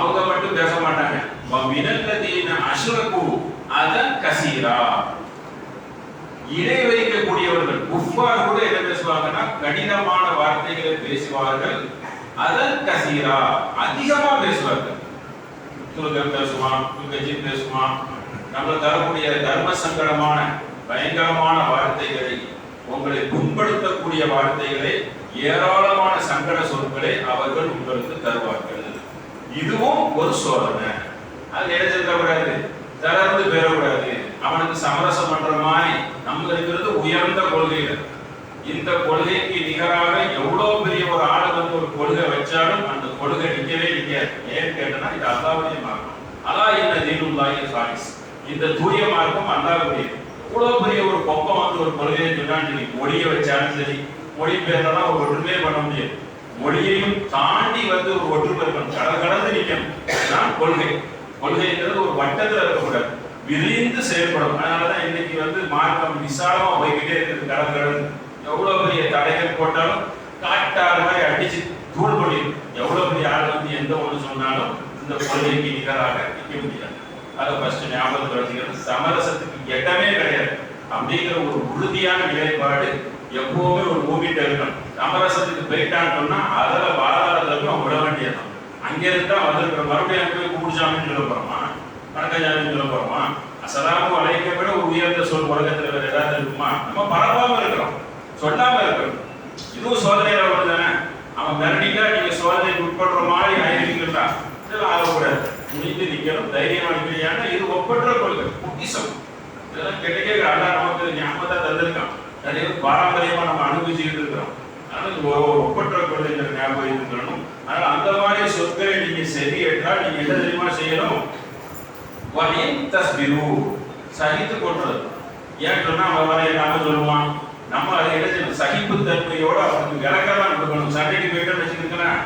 அவங்க மட்டும் பேச மாட்டாங்க. மினல்லதீன அஷ்ரகு அதன் கசீரா. இணை வைக்கக்கூடியவர்கள் குஃபார் கூட என்ன பேசுவாங்கன்னா கடினமான வார்த்தைகளை பேசுவார்கள். அதன் கசீரா. அதிகமா பேசுவார்கள். பேசுவான் பேசுவான். நம்ம தரக்கூடிய தர்ம சங்கடமான பயங்கரமான வார்த்தைகளை உங்களை புண்படுத்தக்கூடிய வார்த்தைகளை ஏராளமான சங்கட சொற்களை அவர்கள் உங்களுக்கு தருவார்கள். இதுவும் ஒரு சோதனை. அது என்ன செல்லக்கூடாது தளர்ந்து பெறக்கூடாது. அவனுக்கு சமரசம் பண்ற மாதிரி நம்ம இருக்கிறது உயர்ந்த கொள்கைகள். இந்த கொள்கைக்கு நிகராக எவ்வளவு பெரிய ஒரு ஆளு வந்து ஒரு கொள்கை வச்சாலும் அந்த கொள்கை நிற்கவே நிற்காது ஏன்னு கேட்டனா இது அல்லாவுடைய மார்க்கம். அல்லா என்ன தீனுல்லாஹி சாலிஸ் இந்த தூய மார்க்கம் அல்லாவுடைய இவ்வளவு பெரிய ஒரு கொப்பம் வந்து ஒரு கொள்கையை சொன்னா நீ மொழியை வச்சாலும் சரி மொழி பேர்லாம் ஒரு பண்ண முடியாது. மொழியையும் தாண்டி வந்து ஒரு ஒற்றுமை இருக்கணும் கடல் கடந்து நிக்கணும் அதுதான் கொள்கை. கொள்கைங்கிறது ஒரு வட்டத்தில் இருக்கக்கூடாது. விரிந்து செயல்படும். அதனாலதான் இன்னைக்கு வந்து மார்க்கம் விசாலமா போய்கிட்டே இருக்குது கடல் கடந்து எவ்வளவு பெரிய தடைகள் போட்டாலும் காட்டாறு மாதிரி அடிச்சு தூள் பண்ணி எவ்வளவு பெரிய ஆள் வந்து எந்த ஒண்ணு சொன்னாலும் இந்த கொள்கைக்கு நிகராக நிற்க முடியாது. அதை ஃபர்ஸ்ட் ஞாபகத்தில் வச்சுக்கிறது சமரசத்துக்கு எட்டமே கிடையாது. அப்படிங்கிற ஒரு உறுதியான நிலைப்பாடு எப்பவுமே ஒரு மூவிட்டு இருக்கணும் சமரசத்துக்கு போயிட்டான்னு சொன்னா அதுல பாதாளத்துக்கு அவன் விட வேண்டியதான் அங்க இருந்தா வந்திருக்கிற மறுபடியும் அங்கே போய் குடிச்சாமின்னு சொல்ல போறோமா? கணக்கஞ்சாமின்னு சொல்ல போறோமா? அசலாமும் அழைக்க விட ஒரு உயர்ந்த சொல் உலகத்துல வேற ஏதாவது இருக்குமா? நம்ம பரவாம இருக்கிறோம். சொல்லாம இருக்கிறோம் இதுவும் சோதனையில வருதானே அவன் மிரட்டிட்டா நீங்க சோதனைக்கு உட்படுற மாதிரி ஆயிருக்கீங்களா இதெல்லாம் ஆகக்கூடாது. முடிந்து நிற்கணும் தைரியம் இருக்கிறீங்கன்னா இது ஒப்பற்ற கொள்கை. பொக்கிசம் இதெல்லாம் கிடைக்கவே அல்லா நமக்கு ஞாபகத்தை தந்திருக்கான். நிறைய பாரம்பரியமா நம்ம அனுபவிச்சுக்கிட்டு இருக்கிறோம். ஒப்பற்ற கொள்கைங்கிற ஞாபகம் இருக்கணும் அதனால அந்த மாதிரி சொற்களை நீங்க சரி என்றால் நீங்க என்ன தெரியுமா செய்யணும்? வலின் தஸ்பிரு. சகித்து கொள்றது. ஏன் சொன்னா அவன் வரைய நாம சொல்லுவான்? நம்ம அதை என்ன சகிப்பு தன்மையோட அவனுக்கு விளக்கதான் கொடுக்கணும். சண்டைக்கு போயிட்டோம்னு வச்சுக்கிட்டுங்களேன்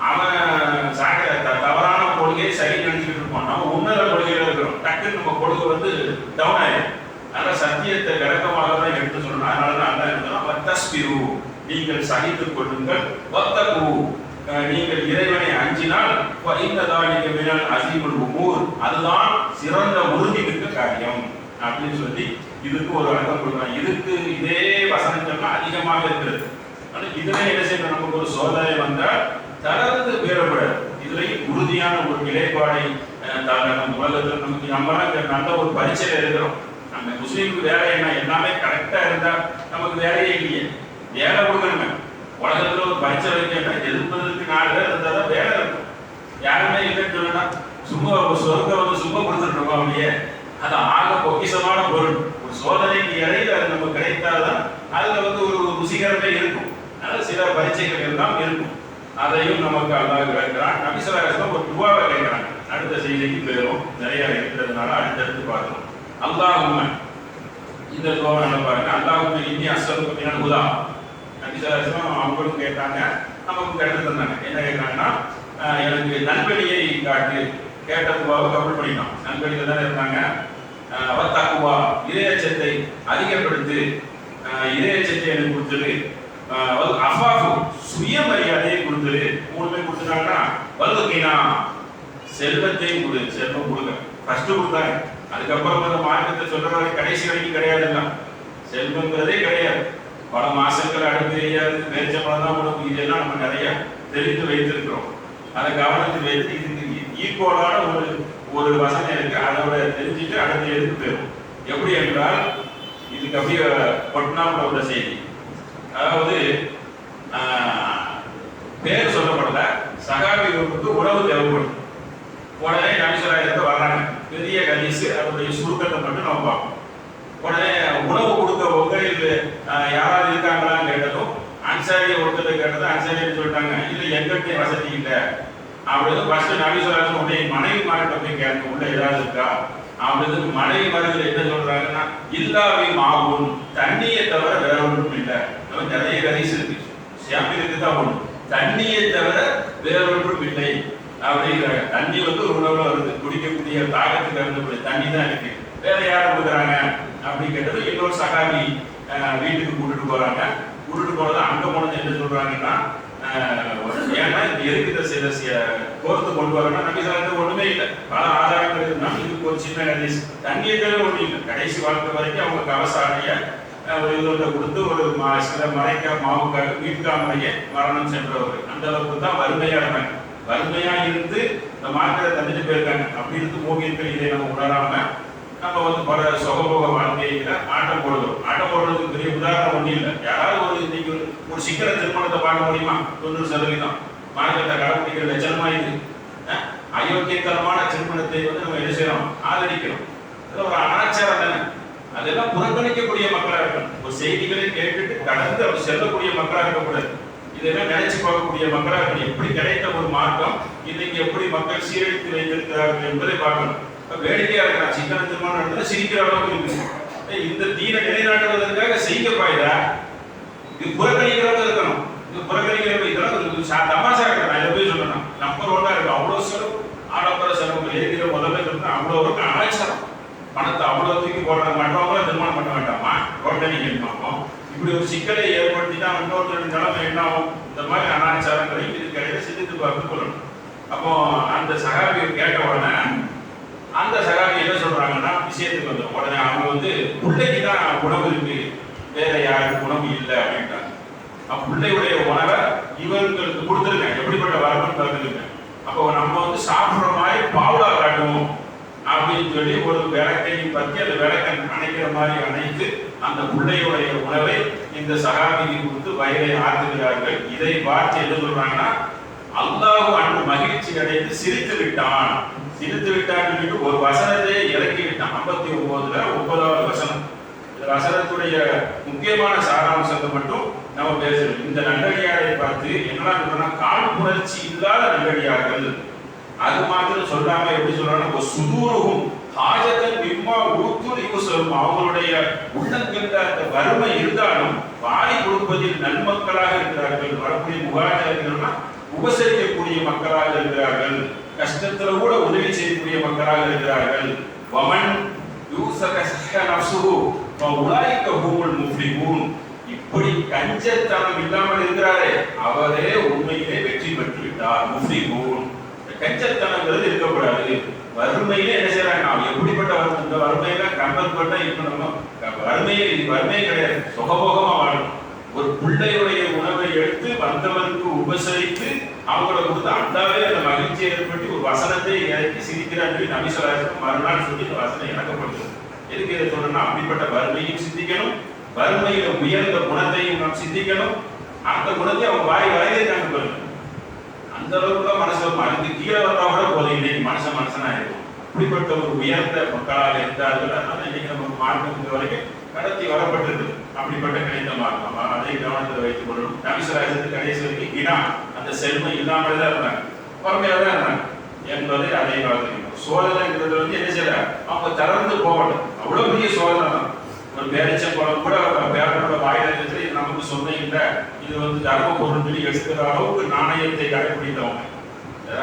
அவன் சாக த- தவறான கொள்கையை சரி நினைச்சுக்கிட்டு இருப்பான். நம்ம உன்னத கொள்கையில இருக்கிறோம். டக்குன்னு நம்ம கொள்கை வந்து டவுன் ஆயிடும் அதனால சத்தியத்தை விளக்கமாக தான் எடுத்து சொல்லணும். அதனால தான் அல்லா இருந்தாலும் வத்தஸ்பிரு நீங்கள் சகித்துக் கொள்ளுங்கள். வத்தகு நீங்கள் இறைவனை அஞ்சினால் இந்த மினல் அசீமுல் உமூர். அதுதான் சிறந்த உறுதி மிக்க காரியம் அப்படின்னு சொல்லி இதுக்கு ஒரு அர்த்தம் கொடுக்குறாங்க இதுக்கு இதே வசனம் அதிகமாக இருக்கிறது. ஆனால் இதுல என்ன செய்யணும்? நமக்கு ஒரு சோதனை வந்தால் தளர்ந்து பேரப்படாது இதுலயும் உறுதியான ஒரு நிலைப்பாடை அஹ், நம்ம உலகத்தில் நமக்கு நம்மளாம் நல்ல ஒரு பரிச்சையில இருக்கிறோம். நம்ம முஸ்லீமுக்கு வேலை என்ன? எல்லாமே கரெக்டாக இருந்தால் நமக்கு வேலையே இல்லையே. வேலை கொடுக்கணுங்க உலகத்துல ஒரு பரிச்சை வைக்கணும் எழுப்பதற்கு நாலு பேர் இருந்தால் தான் வேலை இருக்கும். யாருமே இல்லைன்னு சொல்லலாம் சும்மா ஒரு சொர்க்கம் வந்து சும்மா கொடுத்துட்டு இருக்கோம் அப்படியே. அது ஆக பொக்கிஷமான பொருள். ஒரு சோதனைக்கு இடையில அது நமக்கு கிடைத்தால்தான் அதுல வந்து ஒரு ருசிகரமே இருக்கும். அதனால சில பரீட்சைகள் எல்லாம் இருக்கும். அதையும் நமக்கு அல்லாஹ் விளக்குறான். நபிசலாசம் ஒரு துவாவை கேட்கிறாங்க அடுத்த செய்திக்கு போயிடும் நிறைய இருக்கிறதுனால அடுத்தடுத்து பார்க்கணும் அல்லாஹ் இந்த துவாவை நல்லா பாருங்க. அல்லாஹும்ம இந்திய உதா நபிசலாசம் அவங்களும் கேட்டாங்க நமக்கு கேட்டு தந்தாங்க. என்ன கேட்டாங்கன்னா எனக்கு நண்பனியை காட்டு கேட்ட துவாவை கபுல் பண்ணிட்டோம் நண்பனியில் தான் இருந்தாங்க. ஆஹ் அவர் இதயச்சத்தை அதிகப்படுத்து இதயச்சத்தை எனக்கு கொடுத்துரு அஃபாஃபு சுயமரியாதையை கொடுத்துரு மூணுமே கொடுத்துட்டாங்கன்னா வல்லுக்கினா செல்வத்தையும் கொடு செல்வம் கொடுங்க. ஃபர்ஸ்ட் கொடுத்தாங்க. அதுக்கப்புறம் அந்த மார்க்கத்தை சொல்ற வரை கடைசி வரைக்கும் கிடையாதுல்ல செல்வங்கிறதே கிடையாது. பல மாசங்கள் அடுத்து தெரியாது பேச்ச பழம் தான் உணவு இதெல்லாம் நம்ம நிறைய தெரிந்து வைத்திருக்கிறோம். அதை கவனத்தில் வைத்து இதுக்கு ஈக்குவலான ஒரு ஒரு வசனம் இருக்கு அதோட தெரிஞ்சுட்டு அடுத்து எடுத்து போயிடும் எப்படி என்றால் இதுக்கு அப்படியே பொட்னாவில் உள்ள செய்தி. அதாவது ஆஹ், பேர் சொல்லப்படல. சகாபிகளுக்கு உணவு தேவைப்படும். உடனே நபிசராயத்தை வர்றாங்க. பெரிய கதீஸ் அதனுடைய சுருக்கத்தை மட்டும் நம்ம பார்ப்போம். உடனே உணவு கொடுக்க உங்களில் யாராவது இருக்காங்களான்னு கேட்டதும் அன்சாரியை ஒருத்தர் கேட்டதும் அன்சாரின்னு சொல்லிட்டாங்க. இல்லை எங்கிட்ட வசதி இல்லை. அப்படின்னு ஃபர்ஸ்ட் சொல்றாங்க உடைய மனைவி மார்கிட்ட போய் கேட்க உள்ள ஏதாவது இருக்கா? அப்படின்னு மனைவி மார்கள் என்ன சொல்றாங்கன்னா இல்லாவி மாவும் தண்ணியை தவிர வேற ஒன்றும் இல்லை. நிறைய கதீஸ் இருக்கு. ஷாப்பிற்கு தான் ஒன்று தண்ணியை தவிர வேற ஒன்றும் இல்லை. அப்படிங்கிறாங்க. தண்ணி வந்து ஒரு உணவுல வருது. குடிக்கக்கூடிய தாகத்துக்கு இருந்தக்கூடிய தண்ணி தான் இருக்கு. வேற யார் கொடுக்குறாங்க? அப்படின்னு கேட்டது இன்னொரு சகாவி வீட்டுக்கு கூட்டிட்டு போறாங்க. கூட்டிட்டு போனது அங்க போனது என்ன சொல்றாங்கன்னா ஏன்னா இந்த இருக்கிற சில சில கோர்த்து கொண்டு வரணும் நம்ம சாலத்து ஒண்ணுமே இல்லை. பல ஆதாரங்கள் இருந்தாலும் இதுக்கு ஒரு சின்ன கடைசி தண்ணீர்கள் ஒன்றும் இல்லை. கடைசி வாழ்க்கை வரைக்கும் அவங்க கவசாடைய ஒரு இதோட கொடுத்து ஒரு மா- சில மறைக்க மாவுக்காக வீட்டுக்காமலையே மரணம் சென்றவர் அந்த அளவுக்கு தான் வறுமையா இருந்தாங்க வறுமையா இருந்து இந்த மார்க்கெட்டை தந்துட்டு போயிருக்காங்க. அப்படி இருந்து ஓவியர்கள் இதை நம்ம உணராம நம்ம வந்து பல சுகபோக வாழ்க்கையில ஆட்டம் போடுறோம் ஆட்டம் போடுறதுக்கு பெரிய உதாரணம் ஒன்றும் இல்லை. யாராவது ஒரு இன்னைக்கு ஒரு ஒரு சிக்கன திருமணத்தை பார்க்க முடியுமா? தொண்ணூறு சதவீதம். மார்க்கெட்டை கடைபிடிக்கிற லட்சணமா இது. அயோக்கியத்தனமான திருமணத்தை வந்து நம்ம என்ன செய்யறோம்? ஆதரிக்கிறோம். இதெல்லாம் ஒரு அனாச்சாரம் தானே. அதெல்லாம் புறக்கணிக்கக்கூடிய மக்களா இருக்கணும். ஒரு செய்திகளை கேட்டுட்டு கடந்து அவர் செல்லக்கூடிய மக்களா இருக்கக்கூடாது. இதெல்லாம் நினைச்சு பார்க்கக்கூடிய மக்களா இருக்கணும்? எப்படி கிடைத்த ஒரு மார்க்கம்? இன்னைக்கு எப்படி மக்கள் சீரழித்து வைத்திருக்கிறார்கள் என்பதை பார்க்கணும். இப்ப வேடிக்கையா இருக்கலாம் சின்ன திருமணம் சிரிக்கிற அளவுக்கு இருக்கு இந்த தீன நிலைநாட்டுவதற்காக செய்ய பாயுதா இது புறக்கணிக்கிறவங்க இருக்கணும். இது புறக்கணிக்கிறவங்க இதெல்லாம் கொஞ்சம் சா- தமாஷா நான் இதை போய் சொல்லணும் நம்பர் ஒன்னா இருக்கு அவ்வளோ செலவு ஆடம்பர செலவு ஏற்கிற முதல்ல இருக்கு அவ்வளோ இருக்கு அனாச்சாரம் பணத்தை அவ்வளோ தூக்கி போடுறாங்க. மற்றவங்களும் திருமணம் பண்ண வேண்டாமா? ரோட்டனி கேட்பாங்க இப்படி ஒரு சிக்கலை ஏற்படுத்தி தான் இன்னொருத்தருடைய நிலைமை என்ன ஆகும்? இந்த மாதிரி அனாச்சாரங்களை இதுக்கு கிடையாது சிந்தித்து பார்த்து கொள்ளணும். அப்போ அந்த சகாபியை கேட்ட உடனே அந்த சகாபி என்ன சொல்றாங்கன்னா விஷயத்துக்கு வந்து உடனே அவங்க வந்து பிள்ளைக்கு தான் உணவு இருக்கு. வேற யாருக்கும் உணவு இல்லை அப்படின்ட்டாங்க. அப்ப பிள்ளையுடைய உணவை இவங்களுக்கு கொடுத்துருக்கேன் எப்படிப்பட்ட வரப்புன்னு பார்த்துருக்கேன் அப்போ நம்ம வந்து சாப்பிடுற மாதிரி பாவுலா காட்டுவோம் அப்படின்னு சொல்லி ஒரு விளக்கை பற்றி அந்த விளக்கை அணைக்கிற மாதிரி அணைத்து அந்த பிள்ளையுடைய உணவை இந்த சகாபிக்கு கொடுத்து வயலை ஆற்றுகிறார்கள். இதை பார்த்து என்ன சொல்றாங்கன்னா அல்லாஹ் அன்று மகிழ்ச்சி அடைந்து சிரித்து விட்டான். இழுத்து விட்டான் சொல்லிட்டு ஒரு வசனத்தை இறக்கி விட்டான். ஐம்பத்தி ஒன்பதுல ஒன்பதாவது வசனம். இந்த வசனத்துடைய முக்கியமான சாராம்சத்தை மட்டும் நம்ம பேசணும். இந்த நல்லடியாரை பார்த்து என்ன சொல்றோம்னா காழ்ப்புணர்ச்சி இல்லாத நல்லடியார்கள் அது மாத்திரம் சொல்லாம எப்படி சொல்றாங்கன்னா ஒரு சுதூரகும் ஹாஜத்தன் மிம்மா ஊத்துல் யூசரும் அவங்களுடைய உள்ளங்கின்ற அந்த வறுமை இருந்தாலும் வாரி கொடுப்பதில் நன்மக்களாக இருக்கிறார்கள். வரக்கூடிய முகாஜர்கள்னா உபசரிக்கக்கூடிய மக்களாக இருக்கிறார்கள். கஷ்டத்துல கூட உதவி செய்யக்கூடிய மக்களாக இருக்கிறார்கள். வமன் இப்படி கஞ்சத்தனம் இல்லாமல் இருக்கிறாரே அவரே உண்மையிலே வெற்றி பெற்று விட்டார் முஃப்லிஹூன் கஞ்சத்தனங்கிறது இருக்கக்கூடாது. வறுமையில என்ன செய்யறாங்க அவன் எப்படிப்பட்ட வறுமை இந்த வறுமையில கம்பல் பண்ணா இப்ப நம்ம வறுமையே வறுமையே கிடையாது. சுகபோகமா வாழணும். ஒரு பிள்ளையுடைய உணவை எடுத்து வந்தவருக்கு உபசரித்து அவங்கள கொடுத்து அந்தாவே அந்த மகிழ்ச்சியை ஏற்படுத்தி ஒரு வசனத்தை இறக்கி சிரிக்கிறார் சொல்லி நபிசலாசனம் மறுநாள் சொல்லி இந்த வசனம் இறக்கப்படுது எதுக்கு இதை சொல்லணும்னா அப்படிப்பட்ட வறுமையும் சிந்திக்கணும். வறுமையில உயர்ந்த குணத்தையும் நாம் சிந்திக்கணும். அந்த குணத்தை அவங்க வாய் வரையிருக்காங்க பாருங்க. அந்த அளவுக்கு தான் மனசு மருந்து கீழே வந்தா கூட போதும். இன்னைக்கு மனுஷன் மனுஷனா இருக்கும். அப்படிப்பட்ட ஒரு உயர்ந்த மக்களாக இருந்தார்கள். அதனால இன்னைக்கு நம்ம மார்க்கம் வரைக்கும் கடத்தி வரப்பட்டிருக்கு அப்படிப்பட்ட கணிதமாக மார்க்கம் அதை கவனத்தில் வைத்துக் கொள்ளணும். நபிசராஜத்துக்கு கடைசி வரைக்கும் இனா அந்த செல்வம் இல்லாமல் தான் இருந்தாங்க. பொறுமையாக தான் இருந்தாங்க. என்பதை அதை பார்த்துக்கணும் சோதனைங்கிறது வந்து என்ன செய்யற அவங்க தளர்ந்து போகணும் அவ்வளவு பெரிய சோதனை தான். ஒரு பேரிச்சம் பழம் கூட பேரனோட வாயில நமக்கு சொன்ன இல்லை இது வந்து தர்ம பொருள் சொல்லி எடுக்கிற அளவுக்கு நாணயத்தை கடைபிடித்தவங்க.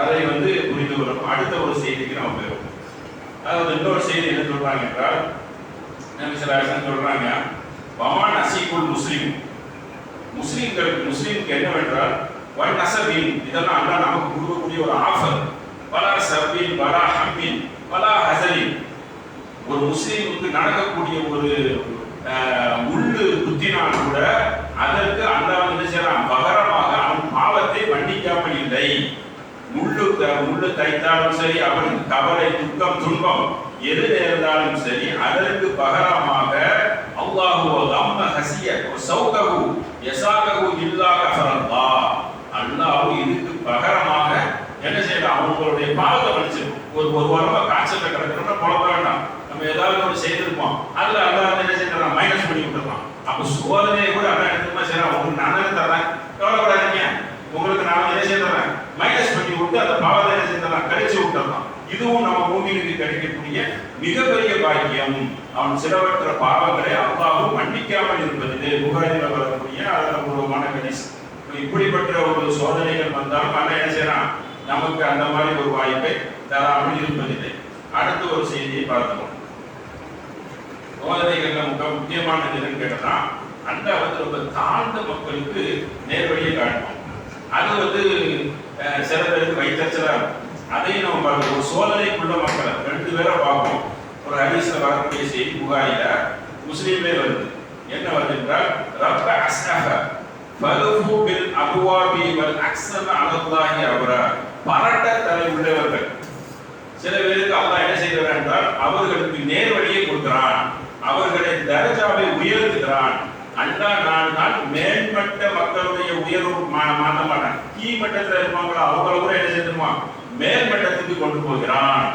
அதை வந்து புரிந்து கொள்ளணும்? அடுத்த ஒரு செய்திக்கு நம்ம போயிடும் அதாவது இன்னொரு செய்தி என்ன சொல்றாங்க என்றால் நபி சொல்றாங்க வமான் அசீகுல் முஸ்லீம். முஸ்லீம்களுக்கு முஸ்லீம்க்கு என்னவென்றால் வன் நசபின் இதெல்லாம் அல்லாஹ் நமக்கு கொடுக்கக்கூடிய ஒரு ஆஃபர். பலா சபின் பலா ஹம்மின் பலா ஹசலின். ஒரு முஸ்லீமுக்கு நடக்கக்கூடிய ஒரு உள்ளு குத்தினால் கூட அதற்கு அல்லாஹ் என்ன செய்யலாம் பகரமாக அவன் பாவத்தை மன்னிக்காமல் இல்லை. முள்ளு முள்ளு தைத்தாலும் சரி அவனுக்கு கவலை துக்கம் துன்பம் எது நேர்ந்தாலும் சரி அதற்கு பகரமாக அல்லாஹு அம்ம ஹசிய சௌககு யசாககு இல்லா கஃபரல்லா. அல்லாஹ் இதுக்கு பகரமாக என்ன செய்யலாம் அவங்களுடைய பாவத்தை மன்னிச்சிடும் ஒரு ஒரு வாரமா காய்ச்சல் கிடக்கிறோம்னா குழப்ப வேண்டாம். நம்ம ஏதாவது ஒன்று செய்திருப்போம். அதுல அல்லாஹ் என்ன செய்யலாம் மைனஸ் பண்ணி விட்டுருலாம் அப்ப சோதனையை கூட அதான் என்ன செய்யறான்? உங்களுக்கு நானே தரேன் கவலைப்படாதீங்க. உங்களுக்கு நான் என்ன செய்யறேன் மைனஸ் பண்ணி விட்டு அந்த பாவத்தை என்ன செய்யலாம் கழிச்சு விட்டுறலாம் இதுவும் நம்ம பூமியிலிருந்து கிடைக்கக்கூடிய மிகப்பெரிய பாக்கியம். அவன் சிலவற்ற பாவங்களை அல்லாவும் மன்னிக்காமல் இருப்பது புகாரில் வரக்கூடிய ஆதாரபூர்வமான கணிஸ் இப்படிப்பட்ட ஒரு சோதனைகள் வந்தாலும் அல்ல என்ன செய்யறான்? நமக்கு அந்த மாதிரி ஒரு வாய்ப்பை தராமல் இருப்பதில்லை. அடுத்து ஒரு செய்தியை பார்த்தோம் சோதனைகள்ல மிக முக்கியமான என்னன்னு கேட்டா அந்த வந்து ரொம்ப தாழ்ந்த மக்களுக்கு நேர்வழியை காட்டணும் அது வந்து அஹ், சில பேருக்கு வைத்தறிச்சலா இருக்கும். அதையும் நம்ம பார்க்கணும். ஒரு சோதனைக்குள்ள மக்களை ரெண்டு பேரை பார்ப்போம். ஒரு ஹதீஸ்ல வரக்கூடிய செய்தி புகாரில முஸ்லீமே வருது. என்ன வருது என்றால் ரப்ப அஸ்னஃப ஃபலுஃபு பில் அபுவாபி வல் அக்ஸம அலல்லாஹி அபரா. பரட்ட தலை உள்ளவர்கள். சில பேருக்கு அல்லாஹ் என்ன செய்கிறார் என்றால் அவர்களுக்கு நேர் வழியை கொடுக்கிறான். அவர்களை தரஜாவை உயர்த்துகிறான். அல்லாஹ் நான் தான் மேம்பட்ட மக்களுடைய உயர்வு மா- மாற்ற மாட்டேன் கீழ்மட்டத்தில் இருப்பாங்களோ அவங்கள கூட என்ன செய்யணுமா? மேல்மட்டத்துக்கு கொண்டு போகிறான்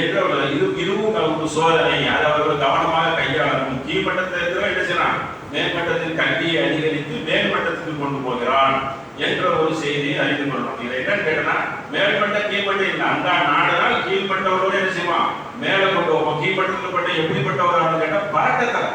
என்ற இது இதுவும் ஒரு சோதனை. அதை அவர்கள் கவனமாக கையாளணும். கீழ்மட்டத்தில் இருக்கிற என்ன செய்யலாம் மேல்மட்டத்தில் கல்வியை அதிகரித்து மேல்மட்டத்துக்கு கொண்டு போகிறான் என்ற ஒரு செய்தியை அறிந்து கொள்ளணும். இதை என்னன்னு கேட்டனா மேல்மட்ட கீழ்மட்டம் இந்த அந்த நாடுதான் கீழ்மட்டவரோட என்ன செய்வான்? மேல கொண்டு போவோம் கீழ்மட்டத்தில் பட்ட எப்படிப்பட்டவரான்னு கேட்டா பறக்கத்தலை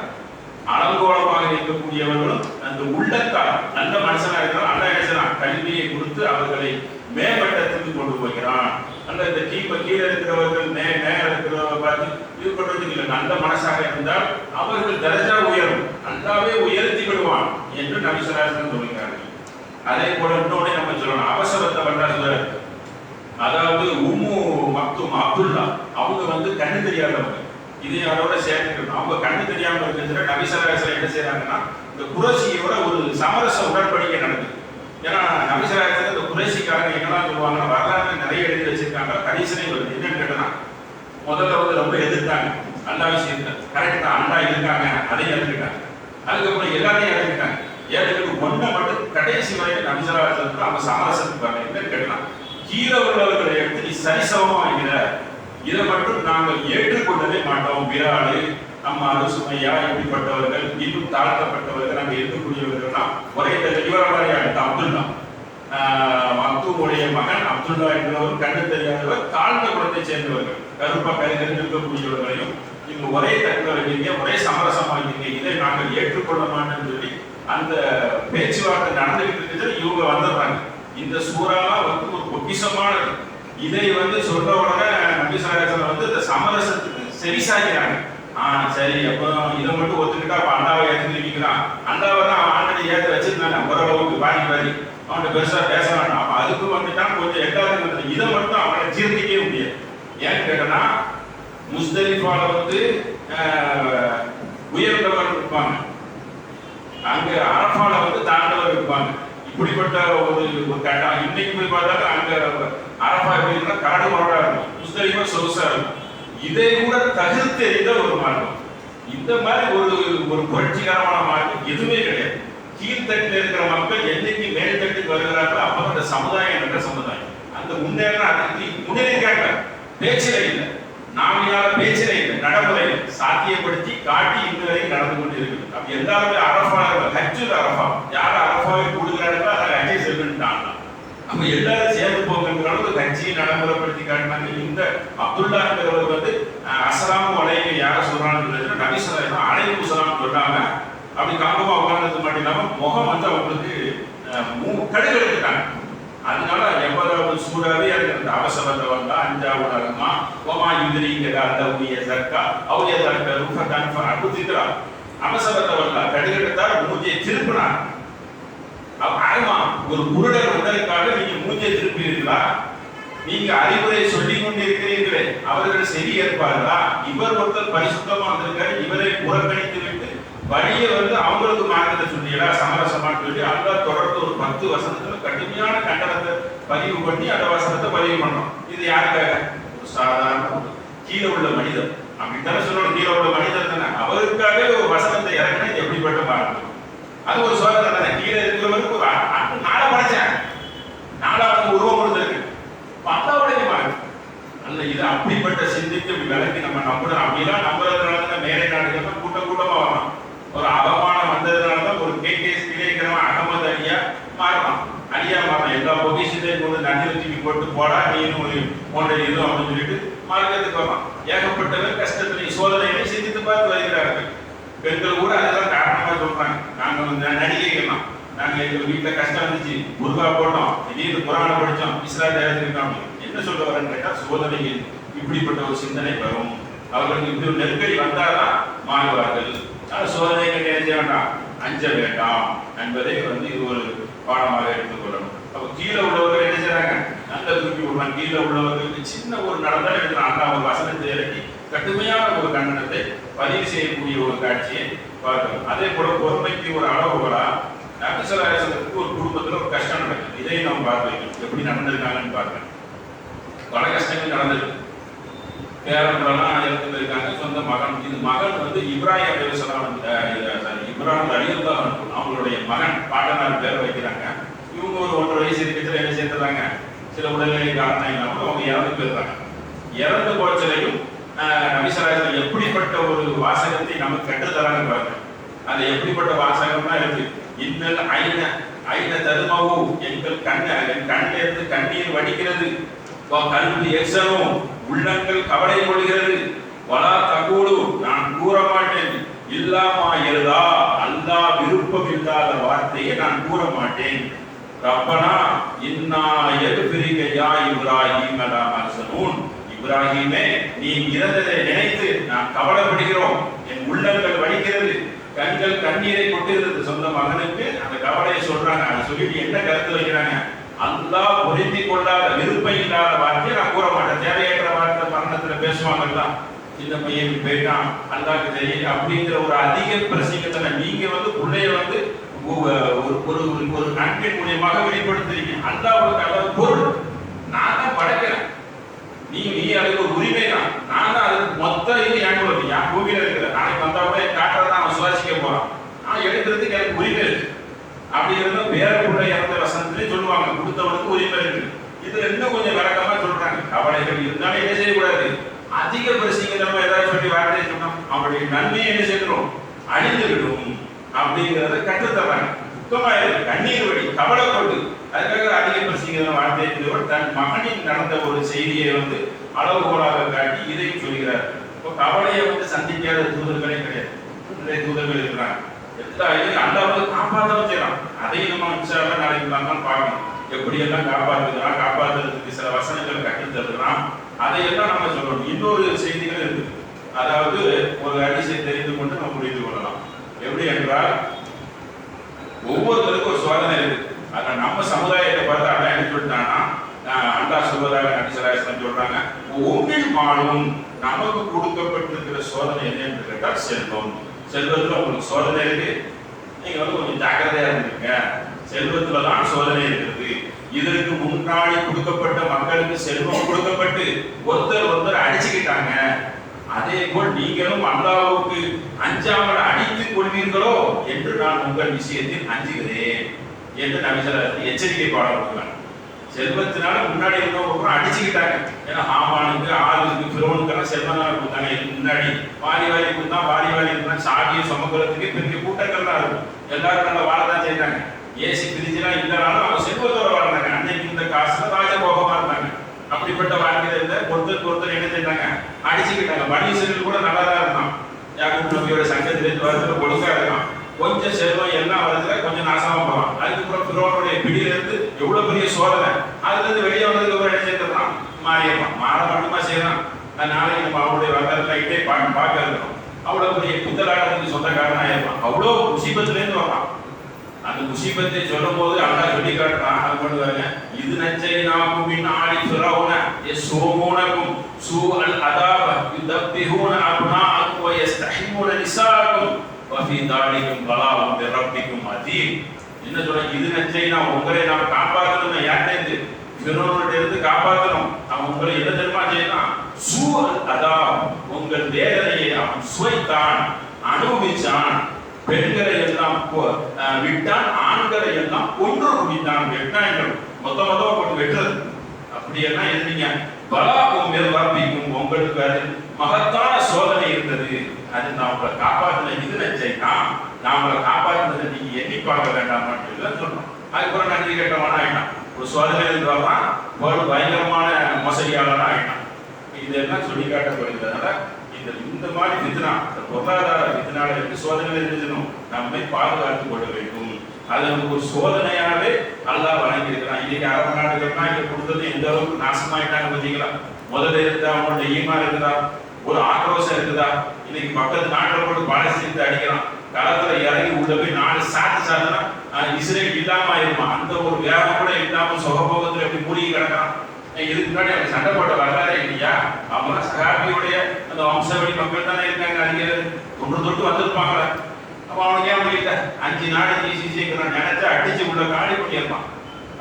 அலங்கோலமாக இருக்கக்கூடியவர்களும் அந்த உள்ளத்தால் நல்ல மனுஷனா இருக்கிறான் அல்ல என்ன செய்யறான் கல்வியை கொடுத்து அவர்களை மேம்பட்டத்துக்கு கொண்டு போகிறான். அந்த இந்த கீழ கீழே இருக்கிறவர்கள் மே மேல இருக்கிறவங்க பார்த்து இது பண்றதுக்கு இல்லை நல்ல மனசாக இருந்தால் அவர்கள் தரஜா உயரும். நல்லாவே உயர்த்தி விடுவான் என்று நபிசராசன் சொல்கிறார்கள். அதே போல இன்னொன்னே நம்ம சொல்லணும். அவசரத்தை பண்ணா அதாவது உம்மு மக்தும் அப்துல்லா அவங்க வந்து கண்ணு தெரியாதவங்க. இதை அதோட சேர்த்துக்கணும். அவங்க கண்ணு தெரியாம இருக்கிறதுல நபிசராசன் என்ன செய்யறாங்கன்னா இந்த குரசியோட ஒரு சமரச உடன்படிக்கை நடக்குது. ஏன்னா நபிசராசன் இந்த குறைசிக்காரங்க என்னெல்லாம் சொல்லுவாங்க வரலாறு நிறைய எழுதி வச்சிருக்காங்க. கரிசனை வருது என்னன்னு கேட்டனா முதல்ல வந்து ரொம்ப எதிர்த்தாங்க. அல்லா விஷயத்துல. கரெக்ட் தான் அண்டா இருக்காங்க அதையும் எழுதிட்டாங்க அதுக்கப்புறம் எல்லாத்தையும் எழுதிட்டாங்க ஏற்றுக்கிட்டு ஒன்றை மட்டும் கடைசி வரை நபிசராசன் அவங்க சமரசத்துக்கு வரல என்னன்னு கேட்டனா கீழே உள்ளவர்களை எடுத்து நீ சரிசமமா இதை மட்டும் நாங்கள் ஏற்றுக்கொள்ளவே மாட்டோம். விராடு நம்ம அருசுமையா இப்படிப்பட்டவர்கள் இன்னும் தாழ்த்தப்பட்டவர்கள் நாங்கள் இருக்கக்கூடியவர்கள்னா ஒரே இவரவாரி அடுத்த அப்துல்லா. மக்தூமுடைய மகன் அப்துல்லா என்பவர் கண்டு தெரியாதவர் தாழ்ந்த குலத்தை சேர்ந்தவர்கள் கருப்பா கருத்து இருக்கக்கூடியவர்களையும் இங்க ஒரே தட்டில் வைக்கிறீங்க ஒரே சமரசமா இருக்கீங்க இதை நாங்கள் ஏற்றுக்கொள்ள மாட்டோம்னு சொல்லி அந்த பேச்சுவார்த்தை நடந்துகிட்டு இருக்குது. இவங்க வந்துடுறாங்க. இந்த சூறாவா வந்து ஒரு பொக்கிசமானது இதை வந்து சொல்ற உடனே நபிசாரத்தில் வந்து இந்த சமரசத்துக்கு சரி ஆ சரி அப்போ இதை மட்டும் ஒத்துக்கிட்டா அப்ப அண்டாவை ஏற்றுக்கிறான் அண்டாவை தான் அவன் ஆண்டனை ஏற்ற வச்சிருந்தான் ஓரளவுக்கு பாதி பாதி அவன்கிட்ட பெருசா பேச வேண்டாம். அப்ப அதுக்கும் வந்துட்டான் கொஞ்சம் எட்டாவது வந்து இதை மட்டும் அவனை ஜீர்ணிக்கவே முடியாது. ஏன்னு கேட்டனா முஸ்தலிஃபால வந்து ஆஹ், உயர்ந்தவர் இருப்பாங்க. அங்க அரபால வந்து தாண்டவர் இருப்பாங்க. இப்படிப்பட்ட ஒரு ஒரு கட்டம் இன்னைக்கு போய் பார்த்தா அங்க அரபா எப்படின்னா கரடு மரடா இருக்கும் முஸ்தலிஃபா சொகுசா இருக்கும். இதை கூட தகுத்தெறிந்த ஒரு மார்க்கம் இந்த மாதிரி ஒரு ஒரு புரட்சிகரமான மார்க்கம் எதுவுமே கிடையாது. கீழ்த்தட்டில் இருக்கிற மக்கள் என்னைக்கு மேல்தட்டுக்கு வருகிறார்களோ அப்போ அந்த சமுதாயம் என்ற சமுதாயம். அந்த முன்னேற்றம் அதுக்கு முன்னேறிக்காங்க பேச்சில இல்லை. நாமினால பேச்சில இல்லை. நடைமுறையில் சாத்தியப்படுத்தி காட்டி இன்று வரைக்கும் நடந்து கொண்டு இருக்குது அப்ப எல்லாருமே அரபா ஹஜ்ஜுல் அரபா யார் அரபாவை கூட அதை ஹஜ்ஜை செல்லுன்ட்டாங்க அப்ப எல்லாரும் சேர்ந்து போகின்ற அளவுக்கு நடைமுறைப்படுத்தி காட்டினாங்க இந்த அப்துல்லா என்பவர் வந்து அஹ், அலைக்கு யார சொல்றான்னு நபி சொல்லலாம் அலைக்கும் சலாம் சொல்றாங்க. அப்படி காம்பமா உட்கார்ந்தது மட்டும் இல்லாம முகம் வந்து அவங்களுக்கு அஹ், மூ- கடுகெடுத்துட்டாங்க அதனால எவ்வளவு சூடாவே எனக்கு அந்த அவசரத்தை வந்தா அஞ்சாவது அகமா ஓமா இந்திரிங்கிறா அந்த உரிய தர்க்கா சர்க்கா தர்க்க ரூப ரூபத்தான் அற்புத்திக்கிறா அவசரத்தை வந்தா கடுகெடுத்தா மூஞ்சியை திருப்பினார். ஆமா ஒரு குருடர் உடலுக்காக நீங்க மூஞ்சியை திருப்பி இருக்கிறா நீங்க அறிவுரை சொல்லி கொண்டிருக்கிறீர்களே அவர்கள் செவி ஏற்பார்களா? இவர் ஒருத்தர் பரிசுத்தமா வந்திருக்காரு இவரை புறக்கணித்து விட்டு வழியை வந்து அவங்களுக்கு மார்க்கத்தை சொன்னீங்களா சமரசமா சொல்லி அல்லா தொடர்ந்து ஒரு பத்து வசனத்துல கடுமையான கண்டனத்தை பதிவு பண்ணி அந்த வசனத்தை பதிவு பண்ணோம். இது யாருக்காக? ஒரு சாதாரண கீழே உள்ள மனிதர். அப்படித்தானே சொல்லணும். கீழே உள்ள மனிதர் தானே. அவருக்காகவே ஒரு வசனத்தை இறங்கினா இது எப்படிப்பட்ட மார்க்கம் அது ஒரு சோதனை தானே கீழே இருக்கிறவருக்கு ஒரு நாளை படைச்சேன். நாளை அவனுக்கு உருவம் கொடுத்துருக்கு பத்தாவுடைய மார்க்கம் அல்ல இது அப்படிப்பட்ட சிந்தித்து இப்படி நம்ம நம்புறோம். அப்படிலாம் நம்புறதுனால தான் மேலை நாடுகள்ல கூட்டம் கூட்டமா வரணும் ஒரு அவமானம் வந்ததுனால தான் ஒரு கே கே கிடைக்கிறவன் அகமது அலியா மாறலாம் அலியா மாறலாம் எல்லா பொக்கிஷத்தையும் கொண்டு நன்றி தூக்கி போட்டு போடா நீனும் ஒரு போன்ற இது அப்படின்னு சொல்லிட்டு மார்க்கத்துக்கு வரலாம் ஏகப்பட்டவர் கஷ்டத்துல சோதனைகளை சிந்தித்து பார்த்து வருகிறார்கள். பெண்கள் கூட அதெல்லாம் காரணமா சொல்றாங்க. நாங்கள் நடிகைகள் தான். நாங்கள் எங்கள் வீட்டுல கஷ்டம் இருந்துச்சு. முருகா போட்டோம். திடீர்னு புராணம் படித்தோம் இஸ்ரா எழுதிருக்கோம் என்ன சொல்ல வரேன்னு கேட்டால் சோதனையில் இப்படிப்பட்ட ஒரு சிந்தனை வரும். அவர்களுக்கு இப்படி ஒரு நெருக்கடி வந்தாதான் மாறுவார்கள். ஆனால் சோதனைகள் என்ன செய்ய வேண்டாம். அஞ்ச வேண்டாம் என்பதை வந்து இது ஒரு பாடமாக எடுத்துக்கொள்ளணும் அப்போ கீழே உள்ளவர்கள் என்ன செய்றாங்க? நல்ல தூக்கி விடுறாங்க. கீழே உள்ளவர்களுக்கு சின்ன ஒரு நடந்தால் எடுத்து அண்ணா ஒரு வசனத்தை இறக்கி கடுமையான ஒரு கண்டனத்தை பதிவு செய்யக்கூடிய ஒரு காட்சியை பார்க்கணும். அதே போல பொறுமைக்கு ஒரு அளவுகளா நபிசலாசனத்துக்கு ஒரு குடும்பத்துல ஒரு கஷ்டம் நடக்குது. இதையும் நாம் பார்க்க வைக்கணும் எப்படி நடந்திருக்காங்கன்னு பார்க்கணும் பல கஷ்டங்கள் நடந்திருக்கு. பேரன்லாம் இருந்திருக்காங்க சொந்த மகன். இது மகன் வந்து இப்ராஹிம் அலிஸ்லாம் இப்ராஹிம் அலியுல்லா அவங்களுடைய மகன் பாட்டனார் பேரை வைக்கிறாங்க. இவங்க ஒரு ஒன்றரை வயசு இருக்கிறதுல என்ன சேர்த்துறாங்க? சில உடல்நிலை காரணம் இல்லாமல் அவங்க இறந்து போயிருக்காங்க இறந்து போச்சலையும் நபிசராஜன் எப்படிப்பட்ட ஒரு வாசகத்தை நமக்கு கற்றுத்தராங்க பாருங்க. அது எப்படிப்பட்ட வாசகம்னா இருக்கு. இன்னல் ஐன ஐன தருமவு. எங்கள் கண்ணை என் கண்ணில் கண்ணீர் வடிக்கிறது. கல்வி எசனும் உள்ளங்கள் கவலை கொள்கிறது. வலா தகூடு நான் கூற மாட்டேன் இல்லாமா எழுதா? அல்லா விருப்பம் இல்லாத வார்த்தையை நான் கூற மாட்டேன் ரப்பனா இன்னா எதுபிரிக யா இப்ராஹிம் அலா அர்சனூன் இப்ராஹிமே நீ இறந்ததை நினைத்து நான் கவலைப்படுகிறோம். என் உள்ளங்கள் வலிக்கிறது கண்கள் கண்ணீரை கொட்டிருந்தது சொந்த மகனுக்கு. அந்த கவலையை சொல்றாங்க. அதை சொல்லிட்டு என்ன கருத்து வைக்கிறாங்க? அல்லா பொருந்தி கொள்ளாத விருப்பம் இல்லாத வார்த்தையை நான் கூற மாட்டேன். தேவையற்ற வார்த்தை மரணத்துல பேசுவாங்கல்ல. இந்த பையன் போயிட்டான். அல்லாக்கு தெரியல அப்படிங்கிற ஒரு அதிக பிரசங்கத்தை நீங்க வந்து பிள்ளைய வந்து ஒரு ஒரு ஒரு நன்மை மூலியமாக வெளிப்படுத்துறீங்க. அல்லாஹ்வுக்கு அல்லாஹ் பொருள். நான் தான் படைக்கிறேன். நீ நீ அதுக்கு ஒரு உரிமை தான் நான் தான் அதுக்கு மொத்த இது என் என் பூமியில இருக்கிற நாளைக்கு வந்தா கூட காட்டுறதான் அவன் சுவாசிக்க ஆனா எடுக்கிறதுக்கு எனக்கு உரிமை இருக்கு. அப்படி இருந்தா வேற பிள்ளை இறந்த வசனத்திலே சொல்லுவாங்க கொடுத்தவனுக்கு உரிமை இருக்கு. இதுல இன்னும் கொஞ்சம் விளக்கமா சொல்றாங்க. கவலைகள் இருந்தாலும் என்ன செய்யக்கூடாது? அதிக பிரசிங்கமா ஏதாவது சொல்லி வார்த்தையை சொன்னோம் அவருடைய நன்மையை என்ன செய்யணும்? அழிந்துவிடும் அப்படிங்கிறத கற்றுத்தர்றாங்க. சுத்தமா இருக்கு கண்ணீர் வழி கவலைப்பட்டு அதுக்காக அதிக பிரசிங்கிற வார்த்தையை தன் மகனின் நடந்த ஒரு செய்தியை வந்து அளவுகோலாக காட்டி இதையும் சொல்கிறார். இப்போ கவலையை வந்து சந்திக்காத தூதர்களே கிடையாது. நிறைய தூதர்கள் இருக்கிறாங்க. எல்லா இதையும் அந்த வந்து காப்பாற்றவும் செய்யலாம். அதையும் நம்ம இன்ஷால்லா நாளைக்கு தான் பார்க்கணும் எப்படியெல்லாம் காப்பாற்றுக்கலாம் காப்பாற்றுறதுக்கு சில வசனங்கள் கற்றுத் தருகிறான் அதையெல்லாம் நம்ம சொல்லணும். இன்னொரு செய்திகள் இருக்குது அதாவது ஒரு அடிசை தெரிந்து கொண்டு நம்ம புரிந்து கொள்ளலாம். எப்படி என்றால் ஒவ்வொருத்தருக்கும் ஒரு சோதனை இருக்கு. அத நம்ம சமுதாயத்தை பார்த்து அதான் என்ன சொல்லிட்டான்னா அண்டா சொல்வதாக நடிசராயசன் சொல்றாங்க ஒவ்வொரு மாலும் நமக்கு கொடுக்கப்பட்டிருக்கிற சோதனை என்ன கேட்டால் செல்வம். செல்வத்தில் உங்களுக்கு சோதனை இருக்கு. நீங்கள் வந்து கொஞ்சம் ஜாக்கிரதையாக இருந்திருங்க செல்வத்தில் தான் சோதனை இருக்கிறது இதற்கு முன்னாடி கொடுக்கப்பட்ட மக்களுக்கு செல்வம் கொடுக்கப்பட்டு ஒருத்தர் ஒருத்தர் அடிச்சுக்கிட்டாங்க. அதே போல் நீங்களும் அல்லாவுக்கு அஞ்சாமல் அடித்துக் கொள்வீர்களோ என்று நான் உங்கள் விஷயத்தில் அஞ்சுகிறேன் என்று நபிசராஜ் எச்சரிக்கை பாடம் கொடுக்குறாங்க செல்வத்தினால முன்னாடி இருந்தவங்க அடிச்சுக்கிட்டாங்க. ஏன்னா ஹாமானுக்கு ஆளுக்கு பிறவனுக்கெல்லாம் செல்வம் தான் கொடுத்தாங்க. இதுக்கு முன்னாடி வாரி வாரி கொடுத்தா வாரி வாரி இருந்தா சாகிய சமூகத்துக்கு பெரிய கூட்டங்கள் தான் இருக்கும். எல்லாரும் நல்லா வாழதான் செய்தாங்க. ஏசி பிரிஞ்சுலாம் இல்லைனாலும் அவங்க செல்வத்தோட வாழ்ந்தாங்க. அன்னைக்கு இந்த காசுல ராஜபோகமா இருந்தாங்க. அப்படிப்பட்ட வாழ்க்கையில இருந்த ஒருத்தருக்கு ஒருத்தர் என்ன செய்தாங்க அடிச்சுக்கிட்டாங்க. மனுஷர்கள் கூட நல்லா தான் இருந்தான். யாக்கூப் நம்பியோட சங்கத்திலிருந்து வரதுல ஒழுங்கா இருக்கான். கொஞ்சம் செல்வம் எல்லாம் வரதுல கொஞ்சம் நாசமா போறான் அதுக்கப்புறம் எவ்வளவு பெரிய சோதனை? அதுல இருந்து வெளியே வந்ததுக்கு அப்புறம் என்ன செய்யறான் மாறிடுறான் மாற மட்டுமா செய்யறான் நாளைக்கு நம்ம அவளுடைய வரலாறு லைட்டே பார்க்க பார்க்க இருக்கணும் அவ்வளவு பெரிய புத்தலாட்டத்துக்கு சொந்தக்காரன் ஆயிருப்பான் அவ்வளவு முசீபத்துல இருந்து வரான் அந்த முசீபத்தை சொல்லும் போது அழகா சொல்லி காட்டுறான். அது கொண்டு பண்ணுவாங்க இது நச்சை நாக்கும் மின் ஆடி ஃபிரௌன யஸ்ஸூமுனக்கும் சூஅல் அதாப யுதப்பிஹூன அப்னாஅக்கும் வ யஸ்தஹிமூன நிசாஅக்கும் வ ஃபீ தாடிக்கும் பலாவும் மின் ரப்பிக்கும் அதீம். என்ன சொல்றாங்க இது நச்சைனா உங்களை நாம் காப்பாற்றணும். யார்கிட்ட ஃபிரௌன்கிட்ட இருந்து காப்பாற்றணும். அவன் உங்களை என்ன தெரியுமா செய்யலாம் சூஅல் அதான் உங்கள் வேதனையை அவன் சுவைத்தான் அனுபவிச்சான் பெண்களை எல்லாம் விட்டான் ஆண்களை எல்லாம் கொன்று குடித்தான். வெட்டாயங்கள் மொத்த மொத்தமா கொண்டு வெட்டுறது. அப்படியெல்லாம் இருந்தீங்க. பலாக்கும் மேற்பார்ப்பிக்கும் உங்களுக்கு அது மகத்தான சோதனை இருந்தது. அது நான் உங்களை காப்பாற்றின இது நினைச்சேன்னா நாமளை உங்களை காப்பாற்றினதை நீங்க எண்ணி பார்க்க வேண்டாமான்னு சொன்னோம். அதுக்கப்புறம் நன்றி கேட்டவனா ஆயிட்டான். ஒரு சோதனை இருந்தவன் ஒரு பயங்கரமான மோசடியாளனா ஆயிட்டான். இதெல்லாம் சொல்லி காட்டப்படுகிறதுனால இந்த இந்த மாதிரி வித்னா இந்த பொருளாதார வித்னால இருந்து சோதனைகள் இருந்துச்சுனும் நம்மை பாதுகாத்துக் கொள்ள வேண்டும். அது நமக்கு ஒரு சோதனையாவே நல்லா வழங்கி இருக்கிறான் இன்னைக்கு அரபு நாடுகள்லாம் இங்க கொடுத்தது எந்த அளவுக்கு நாசமாயிட்டாங்க பார்த்தீங்களா? முதல்ல இருந்தா அவங்களோட ஈமா இருக்குதா? ஒரு ஆக்ரோஷம் இருக்குதா? இன்னைக்கு பக்கத்து நாட்டில் போட்டு பாலஸ்தீனத்தை அடிக்கிறான். களத்துல இறங்கி உள்ள போய் நாலு சாத்து சாத்துனா இஸ்ரேல் இல்லாம ஆயிருமா? அந்த ஒரு வேகம் கூட இல்லாம சுகபோகத்துல எப்படி மூழ்கி கிடக்கிறான். இதுக்கு முன்னாடி அவங்க சண்டை போட்ட வரலாறே இல்லையா? அவங்க சகாபியுடைய அந்த வம்சவழி மக்கள் தானே இருக்காங்க அறிஞர் தொன்று தொட்டு வந்திருப்பாங்களே அப்ப அவனுக்கு ஏன் முடியல? அஞ்சு நாடு ஜிசிசிங்கிறான் நினைச்சு அடிச்சு உள்ள காலி பண்ணியிருப்பான்.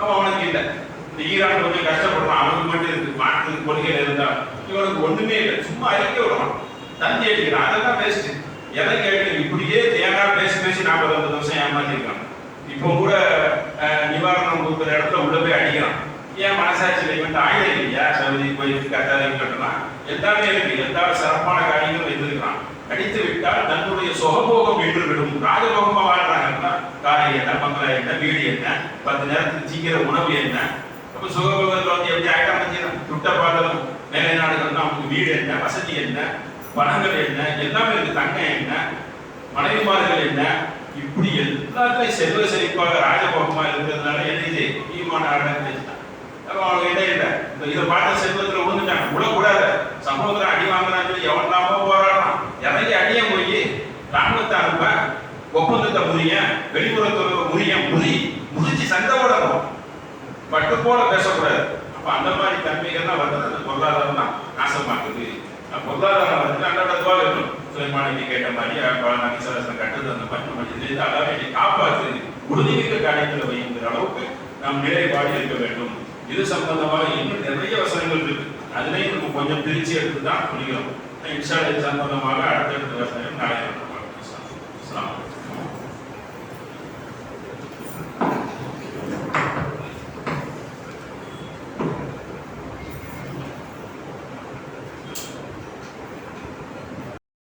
அப்ப அவனுக்கு இல்லை. இந்த ஈரான் கொஞ்சம் கஷ்டப்படுறான். அவனுக்கு மட்டும் இருக்கு. மாற்று கொள்கையில இருந்தா. இவனுக்கு ஒண்ணுமே இல்லை. சும்மா அறிக்கை விடுறான். தந்தி அடிக்கிறான். அதெல்லாம் வேஸ்ட் எதை கேட்டு இப்படியே தேங்காய் பேசி பேசி நாற்பது ஐம்பது வருஷம் ஏமாத்திருக்கான். இப்போ கூட நிவாரணம் கொடுக்குற இடத்துல உள்ள போய் அடிக்கிறான். ஏன் மனசாட்சியில் இவன் ஆயுதம் இல்லையா? சவுதி கோயில் கத்தாலையும் கட்டலாம் எல்லாமே இருக்கு? எல்லா சிறப்பான காரியங்களும் வைத்திருக்கிறான். அடித்து விட்டால் தன்னுடைய சுகபோகம் வென்று விடும். ராஜபோகமா வாழ்றாங்கன்னா காரை என்ன பங்களா என்ன வீடு என்ன பத்து நேரத்துக்கு சீக்கிர உணவு என்ன? அப்போ சுகபோகத்தில் வந்து எப்படி ஆயிட்டாங்க துட்ட பாடலும் மேலை நாடுகள் தான் வீடு என்ன வசதி என்ன? பணங்கள் என்ன எல்லாமே இருக்கு. தங்கம் என்ன மனைவிமார்கள் என்ன இப்படி எல்லாத்துலயும் செல்வ செழிப்பாக ராஜபோகமா இருக்கிறதுனால என்ன ஈமான ஆடம் அவங்க என்ன இல்லை இந்த இதை பார்த்த செல்வத்தில் விழுந்துட்டாங்க விடக்கூடாது சமூகத்தில் அடி வாங்குறான்னு எவன் எவன்லாமோ போராடுறான். இறங்கி அடிய போய் ராணுவத்தை அனுப்ப ஒப்பந்தத்தை முறிய வெளிப்புறத்துறை முறிய முறி முறிச்சு சண்டை போடணும். பட்டு போல பேசக்கூடாது. அப்ப அந்த மாதிரி தன்மைகள்லாம் வந்து அந்த பொருளாதாரம் தான் நாசமாக்குது. பொருளாதாரம் வந்து அன்றாட துவா கேட்ட மாதிரி நகி சரசம் கட்டுறது அந்த மாதிரி நம்ம இதிலிருந்து அதாவது காப்பாற்று உறுதிமிக்க காரியத்தில் வைங்கிற அளவுக்கு நாம் நிலைப்பாடு இருக்க வேண்டும் இது சம்பந்தமாக இன்னும் நிறைய வசனங்கள் இருக்கு. அதுலேயும் நம்ம கொஞ்சம் பிரித்து எடுத்து தான் புரிகிறோம். இன்ஷா இது சம்பந்தமாக அடுத்தடுத்த வசனம் நாளைக்கு